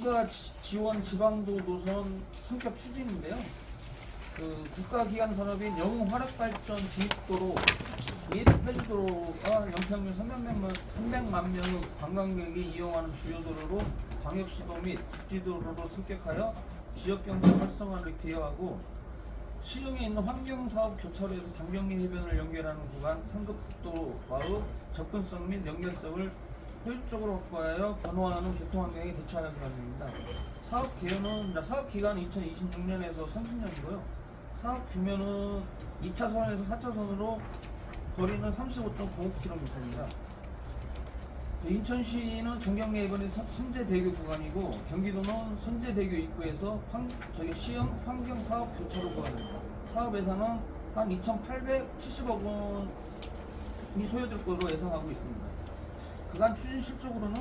국가 지- 지원 지방도 노선 성격 추진인데요. 그 국가기관 산업인 영흥 화력발전 중립도로 및 폐지도로가 연평균 300만, 300만 명의 관광객이 이용하는 주요 도로로 광역시도 및 국지도로로 승격하여 지역경제 활성화를 기여하고 시흥에 있는 환경사업 교차로에서 장경리 해변을 연결하는 구간 상급도로와의 접근성 및 연결성을 효율적으로 확보하여 변화하는 교통환경에 대처하는 방안입니다. 사업 기간은 사업 기간은 2026년에서 30년이고요. 사업 규모는 2차선에서 4차선으로 거리는 35.95km입니다. 인천시는 정경리 해변이 선- 선제대교 구간이고 경기도는 선제대교 입구에서 환, 저기 시흥 환경사업 교차로 구간입니다. 사업 예산은 한 2,870억 원이 소요될 것으로 예상하고 있습니다. 그간 추진 실적으로는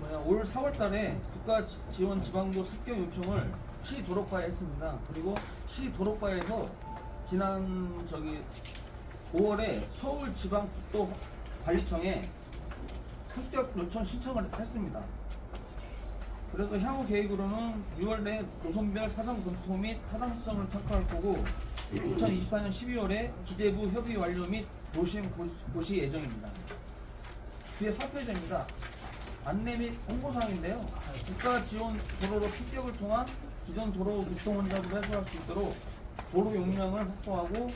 뭐야 올 4월달에 국가 지- 지원 지방도 습격 요청을 시 도로과에 했습니다. 그리고 시 도로과에서 지난 저기 5월에 서울 지방국도 관리청에 습격 요청 신청을 했습니다. 그래서 향후 계획으로는 6월 내 노선별 사전 검토 및 타당성을 평가할 거고 2024년 12월에 기재부 협의 완료 및 도심 고시 예정입니다. 뒤에 4페이지입니다. 안내 및 홍보사항인데요. 국가 지원 도로로 습격을 통한 기존 도로 교통 혼잡을 해소할 수 있도록 도로 용량을 확보하고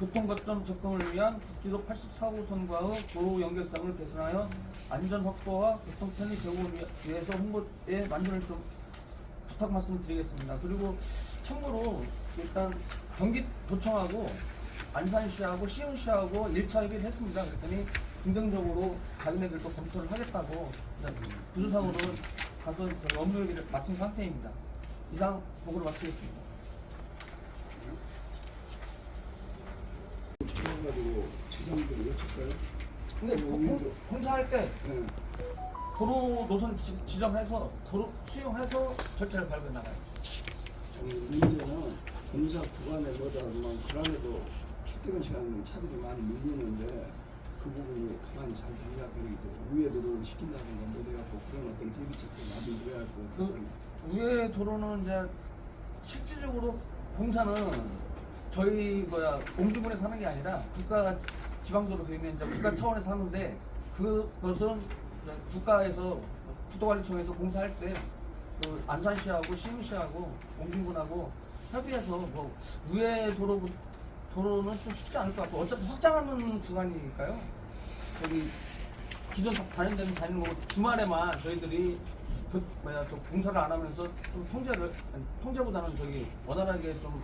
교통 거점 접근을 위한 국지도 84호선과의 도로 연결성을 개선하여 안전 확보와 교통 편의 위- 위해서 홍보에 만전을 좀 부탁 말씀드리겠습니다. 그리고 참고로 일단 경기도청하고 안산시하고 시흥시하고 1차 협의를 했습니다. 그랬더니 긍정적으로 자기네들도 검토를 하겠다고 구조상으로 가서 저희 업무 얘기를 마친 상태입니다. 이상 보고를 마치겠습니다. 가지고 지정들을 외쳤어요. 근데 공- 공사할 때 네. 도로 노선 지, 지정해서 도로 수용해서 절차를 밟아 나가요. 아니 문제는 공사 구간에 뭐다만 그간에도 출퇴근 시간 차들이 많이 밀리는데 그 부분이 가만히 잘 생각하기도 위에 도로를 시킨다든가 뭐 돼갖고 그런 어떤 대비책도 마련해야 할것 그 같아요. 위에 도로는 이제 실질적으로 공사는 저희 뭐야 공주군에 사는 게 아니라 국가 지방도로 되면 이제 국가 차원에서 하는데 그것은 이제 국가에서 국도관리청에서 공사할 때 그 안산시하고 시흥시하고 공주군하고 협의해서 뭐 위에 도로 도로는 좀 쉽지 않을 것 같고 어차피 확장하는 구간이니까요. 저기 기존 다- 다른 데는 다니는 거고 주말에만 저희들이 그 뭐야 저 공사를 안 하면서 좀 통제를 아니, 통제보다는 저기 원활하게 좀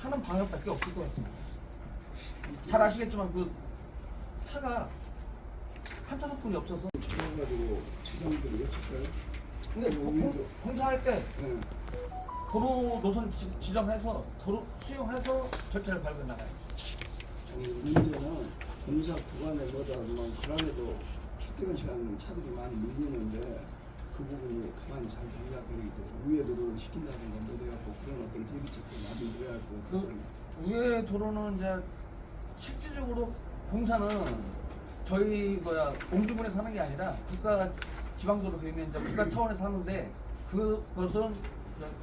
하는 방향밖에 없을 것 같습니다. 잘 아시겠지만 그 차가 한 차선뿐이 없어서 가지고 지정들을 외쳤어요. 근데 공- 공사할 때 네. 도로 노선 지, 지정해서 도로 수용해서 절차를 밟아 나가요. 아니 문제는 공사 구간에 뭐다만 그간에도 출퇴근 시간 차들이 많이 밀리는데 그 부분이 가만히 잘 생각하기도 위에 도로를 시킨다든가 뭐 돼갖고 그런 어떤 대비책도 마련해야 할것 같아요. 그 위에 도로는 이제 실질적으로 공사는 저희 뭐야 공주군에 사는 게 아니라 국가 지방도로 되면 이제 국가 차원에서 하는데 그것은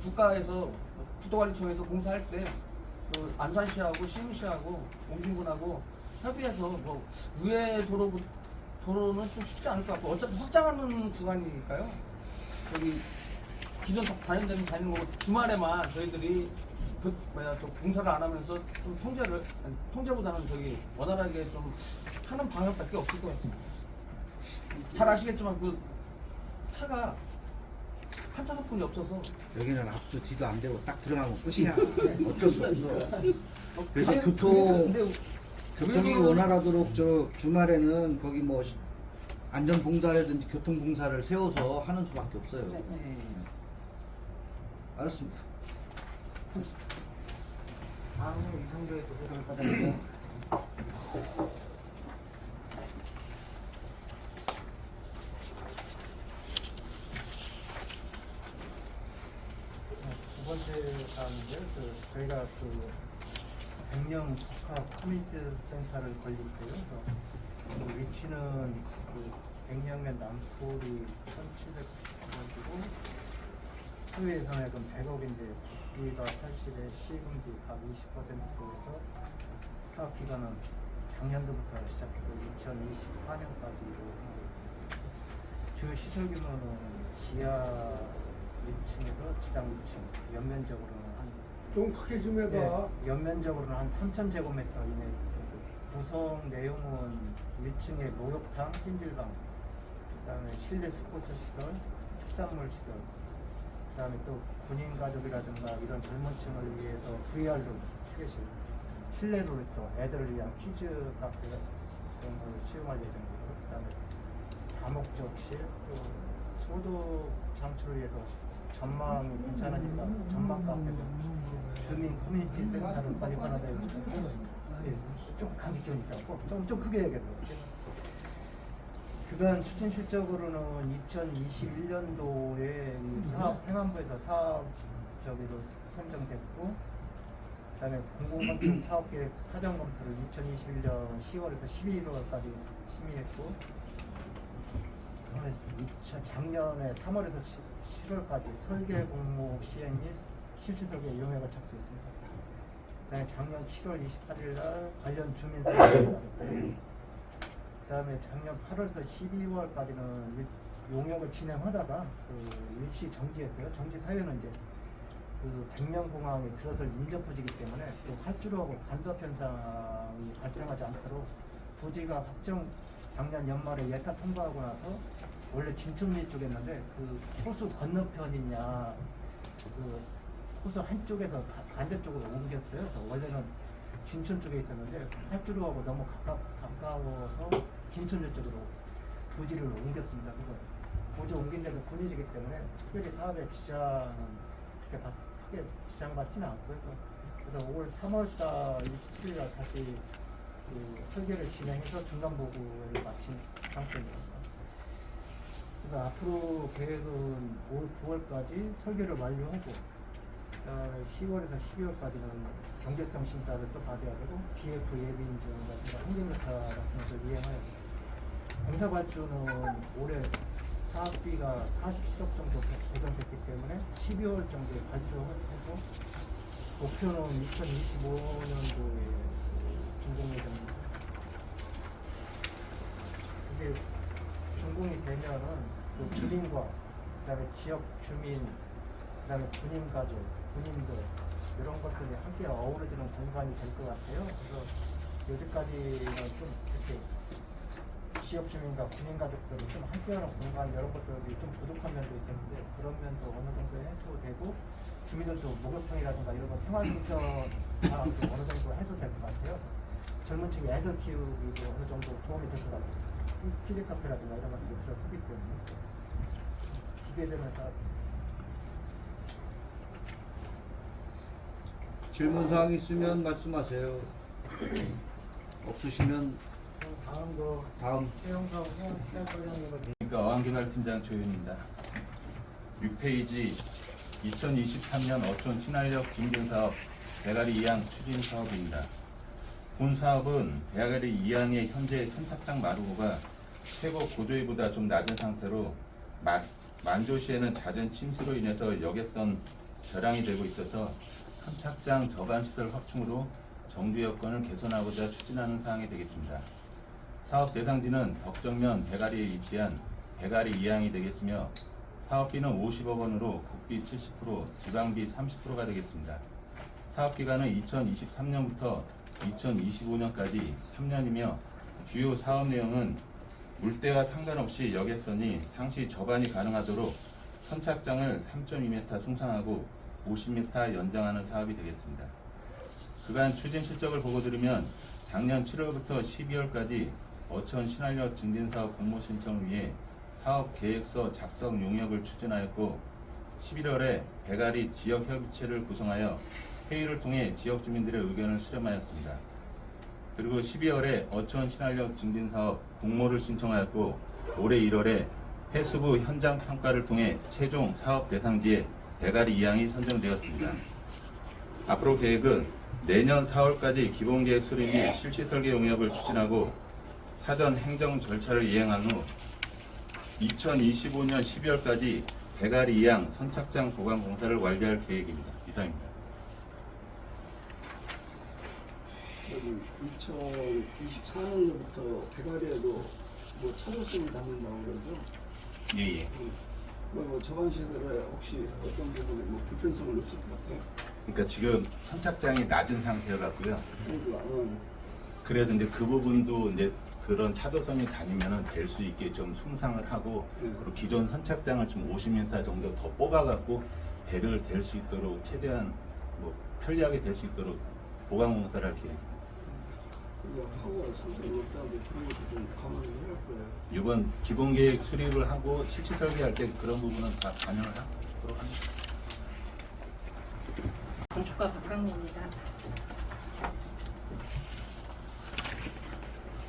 국가에서 국도관리청에서 공사할 때 그 안산시하고 시흥시하고 공주군하고 협의해서 뭐 위에 도로 도로는 좀 쉽지 않을 것 같고 어차피 확장하는 구간이니까요. 저기 기존 다- 다른 데는 다니는 거고 주말에만 저희들이 그 뭐야 저 공사를 안 하면서 좀 통제를 아니, 통제보다는 저기 원활하게 좀 하는 방향밖에 없을 것 같습니다. 잘 아시겠지만 그 차가 한 차선뿐이 없어서 여기는 앞도 뒤도 안 되고 딱 들어가면 끝이야. 어쩔 수 없어. 그래서 그게- 교통 근데 교통이 원활하도록 저 주말에는 거기 뭐 시- 안전 봉사라든지 교통 봉사를 세워서 하는 수밖에 없어요. 네, 네. 알았습니다. 다음은 이성조의 도서를 받아니다 두 번째 사항인데요. 그 저희가 그 백령 복합 커뮤니티 센터를 건립해요. 그 위치는 그 백령면 남포리 1700가지고 수혜 선액은 100억인데 국비가 80에 시금비 각 20%에서 사업 기간은 작년도부터 시작해서 2024년까지로 주 시설 규모는 지하 1층에서 지상 2층 연면적으로는 한 좀 크게 좀 네, 연면적으로는 한 3,000제곱미터 이내. 구성 내용은 1층에 목욕탕, 찜질방, 그다음에 실내 스포츠 시설, 특산물 시설, 그다음에 또 군인 가족이라든가 이런 젊은 층을 위해서 VR룸, 휴게실, 실내로 또 애들을 위한 키즈 카페 그런 걸 수용할 예정이고, 그다음에 다목적실, 또 소독 장치를 위해서 전망이 괜찮으니까 전망 카페도 주민 커뮤니티 센터를 빨리 하나 되고 예, 좀 기운이 있었고 좀, 좀 크게 해야겠다 그간 추진 실적으로는 2021년도에 사업 행안부에서 사업 저기로 선정됐고 그다음에 공공건축 사업계획 사전 검토를 2021년 10월에서 11월까지 심의했고 그다음에 2000 작년에 3월에서 7월까지 설계 공모 시행 및 실시 설계 용역을 착수했습니다. 그다음에 작년 7월 28일 날 관련 주민 설계를 그다음에 작년 8월에서 12월까지는 용역을 진행하다가 그 일시 정지했어요. 정지 사유는 이제 그 백령공항에 들어설 인접 부지이기 때문에 또 활주로하고 간섭 현상이 발생하지 않도록 부지가 확정 작년 연말에 예타 통과하고 나서 원래 진천리 쪽에 있는데 그 호수 건너편이냐 그 호수 한쪽에서 바- 반대쪽으로 옮겼어요. 그래서 원래는 진천 쪽에 있었는데 활주로하고 너무 가까, 가까워서 진천리 쪽으로 부지를 옮겼습니다. 그거 부지 옮긴 데도 군이지기 때문에 특별히 사업에 지장은 그렇게 다 크게 지장받지는 않고 해서 그래서 올 3월달 27일 날 다시 그 설계를 진행해서 중간 보고를 마친 상태입니다. 그래서 앞으로 계획은 올 9월까지 설계를 완료하고 그다음에 10월에서 12월까지는 경제성 심사를 또 받아야 되고 BF 예비 인증이라든가 환경조사 같은 것을 이행하여 공사 발주는 올해 사업비가 47억 정도 배정됐기 때문에 12월 정도에 발주해서 목표는 2025년도에 준공 예정입니다. 이게 준공이 되면은 그 주민과 그다음에 지역 주민, 그다음에 군인 가족, 군인들 이런 것들이 함께 어우러지는 공간이 될 것 같아요. 그래서 여기까지는 좀 이렇게 지역 주민과 군인 가족들이 좀 함께하는 공간 이런 것들이 좀 부족한 면도 있었는데 그런 면도 어느 정도 해소되고 주민들도 목욕탕이라든가 이런 거 생활 불편 사항도 어느 정도 해소될 것 같아요. 젊은 층이 애들 키우기도 어느 정도 도움이 될 것 같아요. 키즈 카페라든가 이런 것들이 들어서기 때문에 기대되는 사업. 질문 사항 있으면 말씀하세요. 없으시면 다음 거 다음 채용사업 센터장님을 그러니까 어항개발 팀장 조윤입니다. 6페이지 2023년 어촌 친환력 증진 사업 대가리 2항 추진 사업입니다. 본 사업은 대가리 2항의 현재 선착장 마루가 최고 고조위보다 좀 낮은 상태로 마- 만조시에는 잦은 침수로 인해서 역외선 결항이 되고 있어서 선착장 저반 시설 확충으로 정주 여건을 개선하고자 추진하는 사항이 되겠습니다. 사업 대상지는 덕정면 대가리에 위치한 대가리 2항이 되겠으며 사업비는 50억 원으로 국비 70%, 지방비 30%가 되겠습니다. 사업 기간은 2023년부터 2025년까지 3년이며 주요 사업 내용은 물때와 상관없이 여객선이 상시 저반이 가능하도록 선착장을 3.2m 승상하고 50m 연장하는 사업이 되겠습니다. 그간 추진 실적을 보고 들으면 작년 7월부터 12월까지 어촌 신활력 증진 사업 공모 신청을 위해 사업 계획서 작성 용역을 추진하였고 11월에 배가리 지역 협의체를 구성하여 회의를 통해 지역 주민들의 의견을 수렴하였습니다. 그리고 12월에 어촌 신활력 증진 사업 공모를 신청하였고 올해 1월에 해수부 현장 평가를 통해 최종 사업 대상지에 배가리 2항이 선정되었습니다. 앞으로 계획은 내년 4월까지 기본계획 수립 및 실시 설계 용역을 추진하고 사전 행정 절차를 이행한 후 2025년 12월까지 대가리 이양 선착장 보강 공사를 완료할 계획입니다. 이상입니다. 여기 2024년도부터 대가리에도 뭐 차도성이 닿는다고 그러죠. 예 예. 음. 뭐, 뭐 저반 시설에 혹시 어떤 부분에 뭐 불편성은 없을 것 같아요. 그러니까 지금 선착장이 낮은 상태여갖고요. 그러니까 어, 그래서 이제 그 부분도 이제 그런 차도선이 다니면은 될 수 있게 좀 숭상을 하고 네. 그리고 기존 선착장을 좀 50m 정도 더 뽑아갖고 배를 댈 수 있도록 최대한 뭐 편리하게 될 수 있도록 보강 공사를 할 계획. 그게 하고 상당히 없다는데 그런 것도 좀 감안을 해야 할 거예요. 이번 기본 계획 수립을 하고 실체 설계할 때 그런 부분은 다 반영을 하도록 합니다. 건축가 박강미입니다.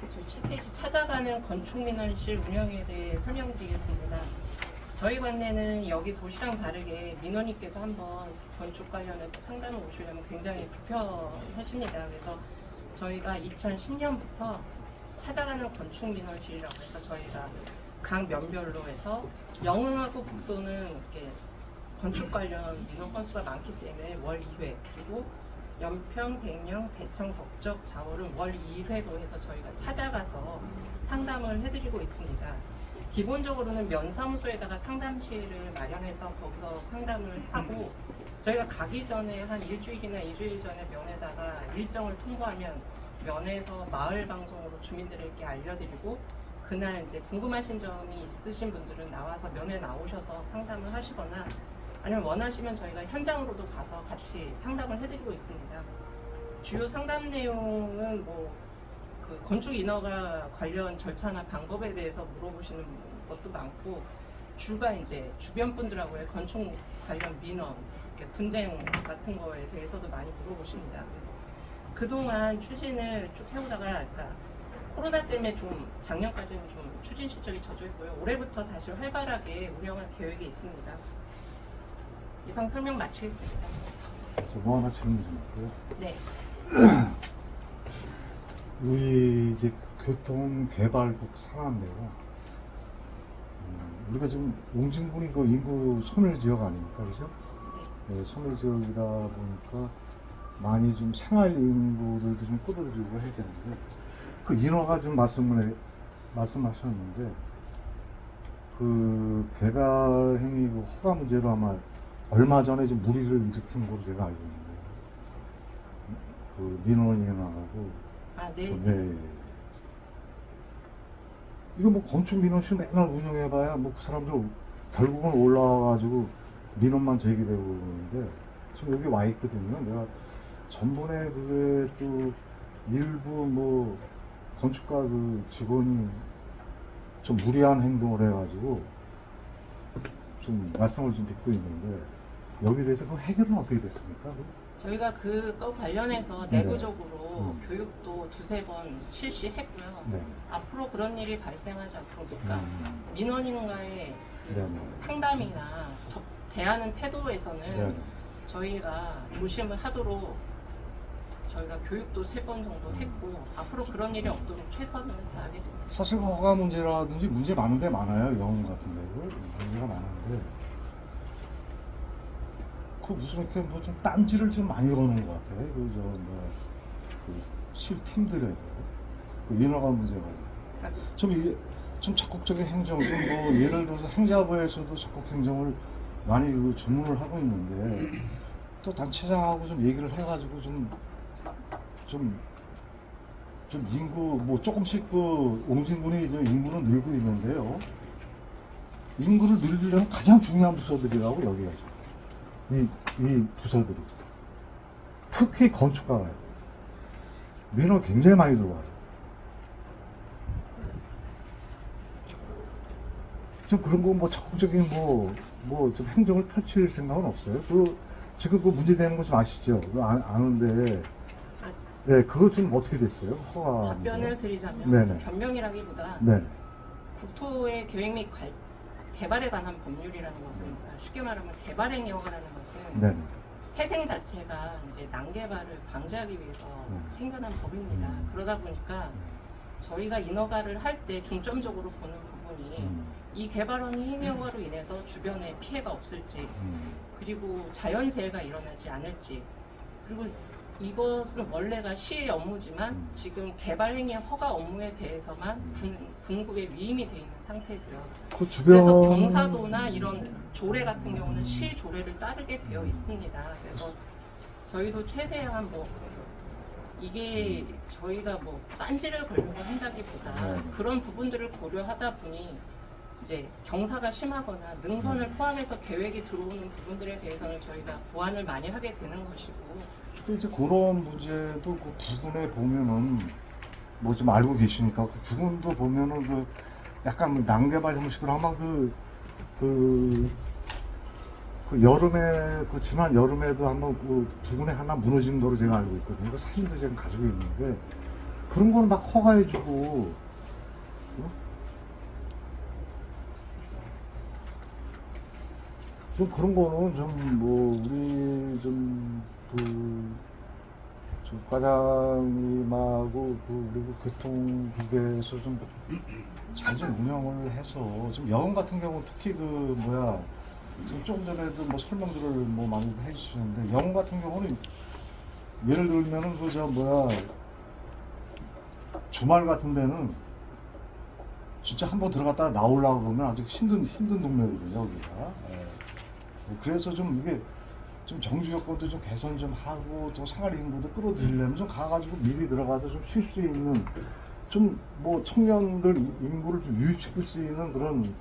저 7페이지 찾아가는 건축민원실 운영에 대해 설명드리겠습니다. 저희 관내는 여기 도시랑 다르게 민원인께서 한번 건축 관련해서 상담을 오시려면 굉장히 불편하십니다. 그래서 저희가 2010년부터 찾아가는 건축민원실이라고 해서 저희가 각 면별로 해서 영흥하고 북도는 이렇게 건축 관련 민원 건수가 많기 때문에 월 2회 그리고 연평, 백령, 대청, 덕적, 자월은 월 2회로 해서 저희가 찾아가서 상담을 해드리고 있습니다. 기본적으로는 면사무소에다가 상담실을 마련해서 거기서 상담을 하고 저희가 가기 전에 한 일주일이나 이주일 전에 면에다가 일정을 통보하면 면에서 마을 방송으로 주민들에게 알려드리고 그날 이제 궁금하신 점이 있으신 분들은 나와서 면에 나오셔서 상담을 하시거나 아니면 원하시면 저희가 현장으로도 가서 같이 상담을 해드리고 있습니다. 주요 상담 내용은 뭐 그 건축 인허가 관련 절차나 방법에 대해서 물어보시는 것도 많고 주가 이제 주변 분들하고의 건축 관련 민원, 분쟁 같은 거에 대해서도 많이 물어보십니다. 그래서 그동안 추진을 쭉 해오다가 그러니까 코로나 때문에 좀 작년까지는 좀 추진 실적이 저조했고요. 올해부터 다시 활발하게 운영할 계획이 있습니다. 이상 설명 마치겠습니다. 저뭐 하나 질문 좀 할게요. 네. 우리 이제 교통개발국 상한데요. 음, 우리가 지금 웅진군이 그 인구 소멸 지역 아닙니까, 그죠? 네, 소멸 지역이다 보니까 많이 좀 생활 인구들도 좀 끌어들이고 해야 되는데 그 인허가 좀 말씀을 해- 말씀하셨는데 그 개발 행위 그 허가 문제로 아마 얼마 전에 좀 무리를 일으킨 걸로 제가 알고 있는데 그 민원이 나가고 아, 네. 네. 이거 뭐 건축 민원실 맨날 운영해봐야 뭐 그 사람들 결국은 올라와가지고 민원만 제기되고 그러는데 지금 여기 와 있거든요. 내가 전번에 그게 또 일부 뭐 건축가 그 직원이 좀 무리한 행동을 해가지고 좀 말씀을 좀 듣고 있는데 여기 대해서 그 해결은 어떻게 됐습니까? 저희가 그거 관련해서 네. 내부적으로 음. 교육도 두세 번 실시했고요. 네. 앞으로 그런 일이 발생하지 않도록 그러니까 음. 민원인과의 네. 네. 상담이나 접, 대하는 태도에서는 네. 저희가 조심을 하도록 저희가 교육도 세 번 정도 했고 앞으로 그런 일이 없도록 최선을 다하겠습니다. 사실 허가 문제라든지 문제 많은데 많아요 영웅 같은 데를 문제가 많은데. 그 무슨 이렇게 뭐 좀 딴지를 좀 많이 거는 것 같아요. 그저뭐그실 팀들에도. 그 인허가 문제가 그러니까 좀 이게 좀 적극적인 행정 좀 뭐 예를 들어서 행자부에서도 적극 행정을 많이 그 주문을 하고 있는데 또 단체장하고 좀 얘기를 해가지고 좀 좀 좀 인구 뭐 조금씩 그 옹진군이 저 인구는 늘고 있는데요. 인구를 늘리려면 가장 중요한 부서들이라고 여기가 이, 이 부서들이 특히 건축가가요. 민원 굉장히 많이 들어와요. 좀 그런 거 뭐 적극적인 뭐 뭐 좀 행정을 펼칠 생각은 없어요. 그 지금 그 문제 되는 거 좀 아시죠? 그거 아, 아는데 아, 네 그거 좀 어떻게 됐어요? 허가 답변을 드리자면 네네. 변명이라기보다 네. 국토의 계획 및 관- 개발에 관한 법률이라는 것은 쉽게 말하면 개발행위허가라는 것은 네. 태생 자체가 이제 난개발을 방지하기 위해서 음. 생겨난 법입니다. 음. 그러다 보니까 저희가 인허가를 할 때 중점적으로 보는 부분이 음. 이 개발원이 행여로 인해서 주변에 피해가 없을지 음. 그리고 자연재해가 일어나지 않을지 그리고 이것은 원래가 시의 업무지만 음. 지금 개발행위 허가 업무에 대해서만 군, 군국에 위임이 돼 있는 상태고요. 그 주변 그래서 경사도나 이런 조례 같은 경우는 시 조례를 따르게 되어 있습니다. 그래서 저희도 최대한 뭐 이게 저희가 뭐 딴지를 걸려고 한다기보다 네. 그런 부분들을 고려하다 보니 이제 경사가 심하거나 능선을 포함해서 계획이 들어오는 부분들에 대해서는 저희가 보완을 많이 하게 되는 것이고 또 이제 그런 문제도 그 부근에 보면은 뭐 좀 알고 계시니까 그 부근도 보면은 그 약간 뭐 난개발 형식으로 아마 그, 그, 그 여름에 그 지난 여름에도 한번 그 부근에 하나 무너진 거로 제가 알고 있거든요. 그 사진도 제가 가지고 있는데 그런 거는 막 허가해주고 어? 좀 그런 거는 좀 뭐 우리 좀그 저 과장님하고 그 그리고 교통국에서 좀 잘 좀 운영을 해서 좀 여행 같은 경우 특히 그 뭐야 지금 조금 전에도 뭐 설명들을 뭐 많이 해주시는데 영어 같은 경우는 예를 들면은 그 저 뭐야 주말 같은 데는 진짜 한번 들어갔다가 나오려고 그러면 아주 힘든 힘든 동네거든요 여기가. 예. 그래서 좀 이게 좀 정주 여건도 좀 개선 좀 하고 또 생활 인구도 끌어들이려면 좀 가가지고 미리 들어가서 좀 쉴 수 있는 좀 뭐 청년들 인구를 좀 유입시킬 수 있는 그런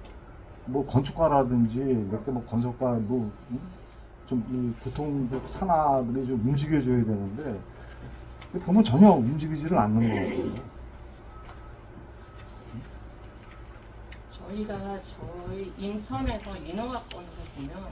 뭐 건축가라든지 몇개 뭐 건설가 뭐좀이 교통 산하들이 좀 움직여줘야 되는데 보면 전혀 움직이지를 않는 것 같아요. 저희가 저희 인천에서 인허가건을 보면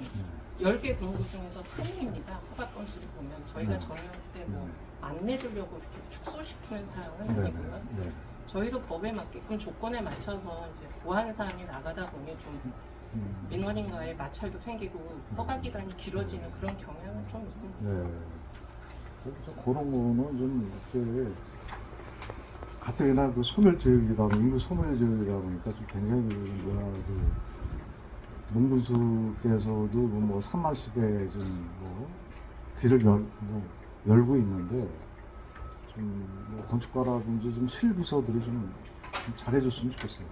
10개 공구 중에서 3위입니다. 허가 건수를 보면 저희가 네. 전혀 때뭐 안 내주려고 이렇게 축소시키는 사항은 네, 아니고요. 네, 네. 저희도 법에 맞게끔 조건에 맞춰서 이제 보완 사항이 나가다 보니 좀 음. 민원인과의 마찰도 생기고 허가 기간이 길어지는 그런 경향은 좀 있습니다. 네. 그래서 그런 거는 좀 이렇게 가뜩이나 그 소멸지역이다 보니 인구 소멸지역이다 보니까 좀 굉장히 그 뭐야 그 문구수께서도 뭐 3만씩의 좀뭐 길을 열, 뭐 열고 있는데 좀뭐 건축가라든지 좀 실부서들이 좀, 좀 잘해줬으면 좋겠어요.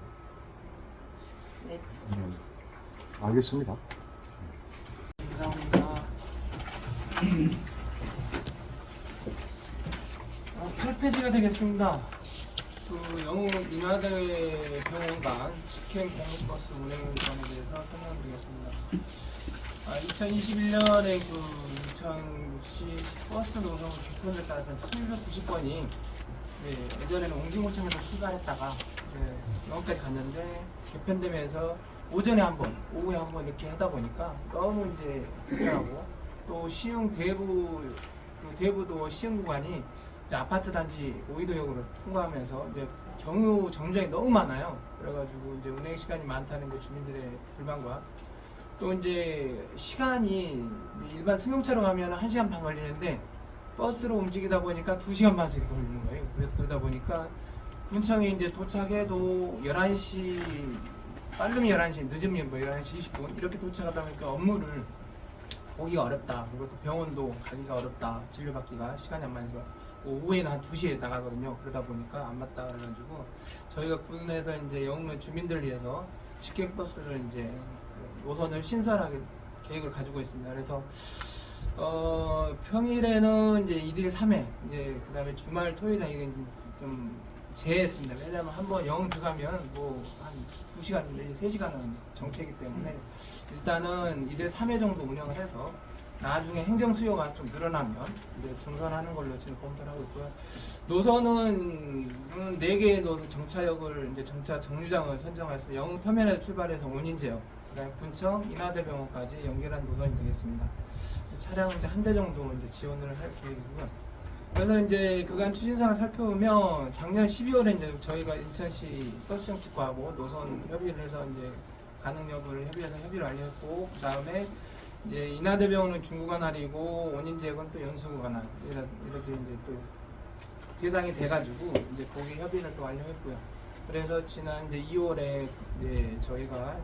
네. 네. 알겠습니다. 감사합니다. 어, 8페이지가 되겠습니다. 그 영웅 인하대 병원간 직행 공익버스 운행권에 대해서 설명드리겠습니다. 아, 2021년에 그 인천시 버스 노선 개편에 따라서 790번이 네, 예전에는 옹진구청에서 수사했다가 이제 영업까지 갔는데 개편되면서 오전에 한 번, 오후에 한 번 이렇게 하다 보니까 너무 이제 불편하고 또 시흥 대구 그 대구도 시흥 구간이 아파트 단지 오이도역으로 통과하면서 이제 경유 정류장이 너무 많아요. 그래가지고 이제 운행 시간이 많다는 게 주민들의 불만과 또 이제 시간이 일반 승용차로 가면 1시간 반 걸리는데 버스로 움직이다 보니까 2시간 반씩 걸리는 거예요. 그래서 그러다 보니까 군청에 이제 도착해도 11시 빠르면 11시, 늦으면 뭐 11시 20분 이렇게 도착하다 보니까 업무를 보기가 어렵다. 그리고 또 병원도 가기가 어렵다. 진료받기가 시간이 안 맞아서 오후에는 한 2시에 나가거든요. 그러다 보니까 안 맞다 그래가지고 저희가 군에서 이제 영웅면 주민들을 위해서 직행버스를 이제 그 노선을 신설하게 계획을 가지고 있습니다. 그래서 어, 평일에는 이제 1일 3회, 이제 그 다음에 주말 토요일에 이게 좀 제했습니다. 왜냐면 한번 영 들어가면 뭐 한 2시간 내지 3시간은 정체이기 때문에 일단은 1일 3회 정도 운영을 해서 나중에 행정 수요가 좀 늘어나면 이제 정선하는 걸로 지금 검토를 하고 있고요. 노선은 4개의 노선 정차역을 이제 정차 정류장을 선정해서 영흥 터미널 출발해서 원인제역, 그다음에 군청, 인하대병원까지 연결한 노선이 되겠습니다. 차량은 이제 한 대 정도 이제 지원을 할 계획이고요. 그래서 이제 그간 추진상을 살펴보면 작년 12월에 이제 저희가 인천시 버스 정책과하고 노선 협의를 해서 이제 가능 여부를 협의해서 협의를 완료했고 그 다음에 이제 인하대병원은 중구관할이고 원인지역은 또 연수구관할 이렇게 이제 또 배당이 돼가지고 이제 거기 협의를 또 완료했고요. 그래서 지난 이제 2월에 이제 저희가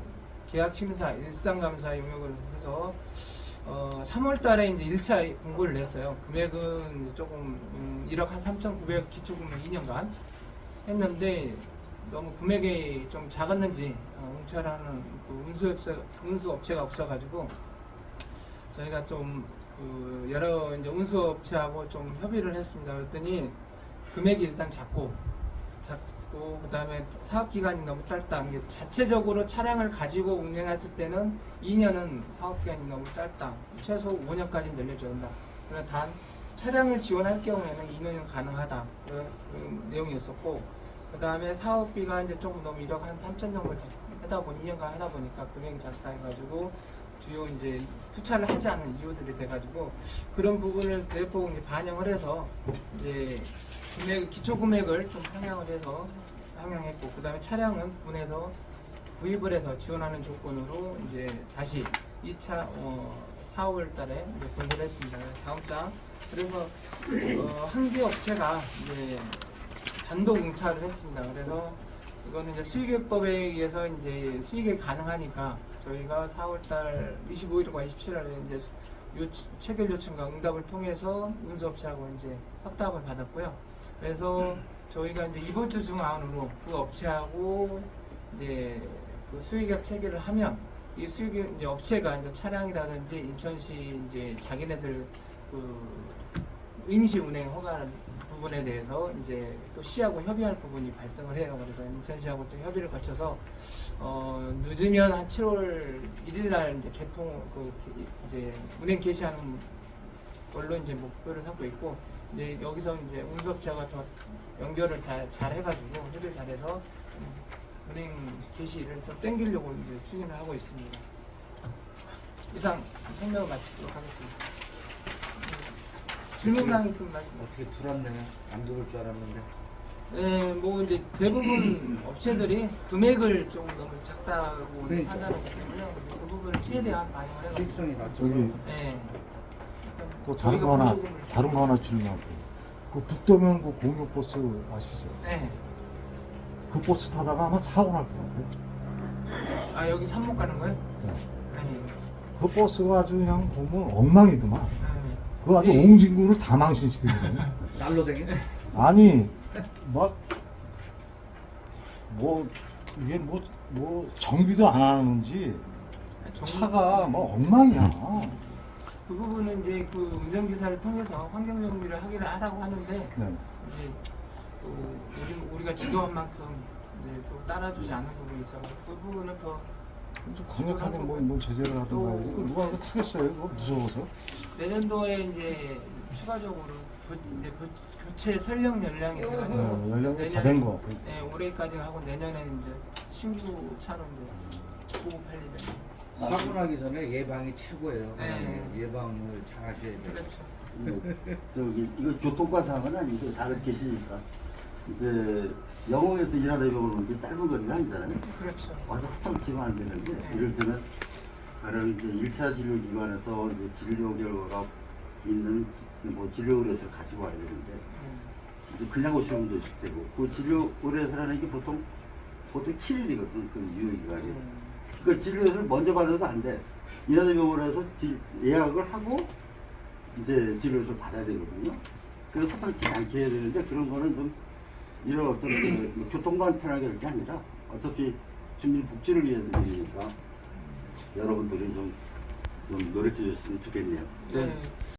계약 심사 일상 감사 용역을 해서 어 3월 달에 이제 1차 공고를 냈어요. 금액은 조금 음, 1억 한 3,900 기초금액 2년간 했는데 너무 금액이 좀 작았는지 어, 응찰하는 그 운수업체, 운수업체가 없어가지고 저희가 좀 그 여러 이제 운수업체하고 좀 협의를 했습니다. 그랬더니 금액이 일단 작고 작고 그다음에 사업 기간이 너무 짧다. 이게 자체적으로 차량을 가지고 운행했을 때는 2년은 사업 기간이 너무 짧다. 최소 5년까지 늘려줘야 된다. 그러나 단 차량을 지원할 경우에는 2년은 가능하다. 그런, 내용이었었고 그다음에 사업비가 이제 조금 너무 1억 한 3천 정도 하다 보니 2년간 하다 보니까 금액이 작다 해가지고 주요 이제 투자를 하지 않는 이유들이 돼가지고 그런 부분을 대폭 이제 반영을 해서 이제 금액 기초 금액을 좀 상향을 해서 상향했고 그다음에 차량은 군에서 구입을 해서 지원하는 조건으로 이제 다시 2차 어, 4월 달에 이제 공고를 했습니다. 다음 장 그래서 어, 한개 업체가 이제 단독 응찰을 했습니다. 그래서 이거는 이제 수익액법에 의해서 이제 수익이 가능하니까 저희가 4월달 25일과 27일에 이제 요 체결 요청과 응답을 통해서 운수업체하고 이제 확답을 받았고요. 그래서 저희가 이제 이번 주 중 안으로 그 업체하고 이제 그 수익액 체결을 하면 이 수익액 이제 업체가 이제 차량이라든지 인천시 이제 자기네들 그 임시 운행 허가 부분에 대해서 이제 또 시하고 협의할 부분이 발생을 해요. 그래서 인천시하고 또 협의를 거쳐서 어 늦으면 한 7월 1일 날 이제 개통 그 기- 이제 운행 개시하는 걸로 이제 목표를 삼고 있고 이제 여기서 이제 운수업체가 더 연결을 다잘 해가지고 협의를 잘해서 음, 운행 개시를 좀 땡기려고 이제 추진을 하고 있습니다. 이상 설명을 마치도록 하겠습니다. 질문사항 있으면 말씀. 어떻게 들었네. 안 들을 줄 알았는데. 네, 뭐 이제 대부분 업체들이 금액을 좀 너무 작다고 그러니까. 판단하기 때문에 그 부분을 최대한 반영을 해가지고. 수익성이 낮춰서. 저기 네. 또 다른 저희가 거 하나 보조금을 다른 거 하나 질문할게요. 그 북도면 그 공유 버스 아시죠? 네. 그 버스 타다가 아마 사고 날것 같아요. 아 여기 산목 가는 거예요? 네. 네. 그 버스가 아주 그냥 보면 엉망이더만. 네. 그 아주 네. 옹진군을 다 망신시키거든요. 날로 되게? 아니 막 뭐 이게 뭐 뭐 정비도 안 하는지 정- 차가 뭐 엉망이야. 그 부분은 이제 그 운전기사를 통해서 환경 정비를 하기를 하라고 하는데 네. 이제 또 우리, 우리가 지도한 만큼 이제 또 따라주지 않는 부분이 있어서 그 부분은 더 좀 강력하게 뭐, 뭐 제재를 하든가 또- 이거 누가 이거 타겠어요? 그거 무서워서. 내년도에 이제 추가적으로 교, 이제 교, 교체 설령 연령이 돼가지고 네, 연령이 내년에- 다된 거. 네, 올해까지 하고 내년에 이제 신규 차로 이제 보고 팔리는 사고 나기 전에 예방이 최고예요. 네. 예방을 잘 하셔야 돼요. 그렇죠. 뭐, 저기 이거 교통과 사고는 아니고 다들 계시니까 이제 영업에서 일하다 보면 이게 짧은 거리가 아니잖아요. 그렇죠. 와서 합창 치면 안 되는데 네. 이를테면 바로 이제 1차 진료 기관에서 이제 진료 결과가 있는 지- 뭐 진료 의뢰서를 가지고 와야 되는데 음. 이제 그냥 오시면 되실 테고 그 진료 의뢰서라는 게 보통 보통 7일이거든 그 유효 기간이. 음. 그 진료를 먼저 받아도 안 돼. 이하다 병원에서 지- 예약을 하고 이제 진료를 받아야 되거든요. 그래서 사탕치 않게 해야 되는데 그런 거는 좀 이런 어떤 그 교통만 편하게 할게 아니라 어차피 주민 복지를 위해서 일이니까 여러분들이 좀, 좀 노력해 주셨으면 좋겠네요. 네.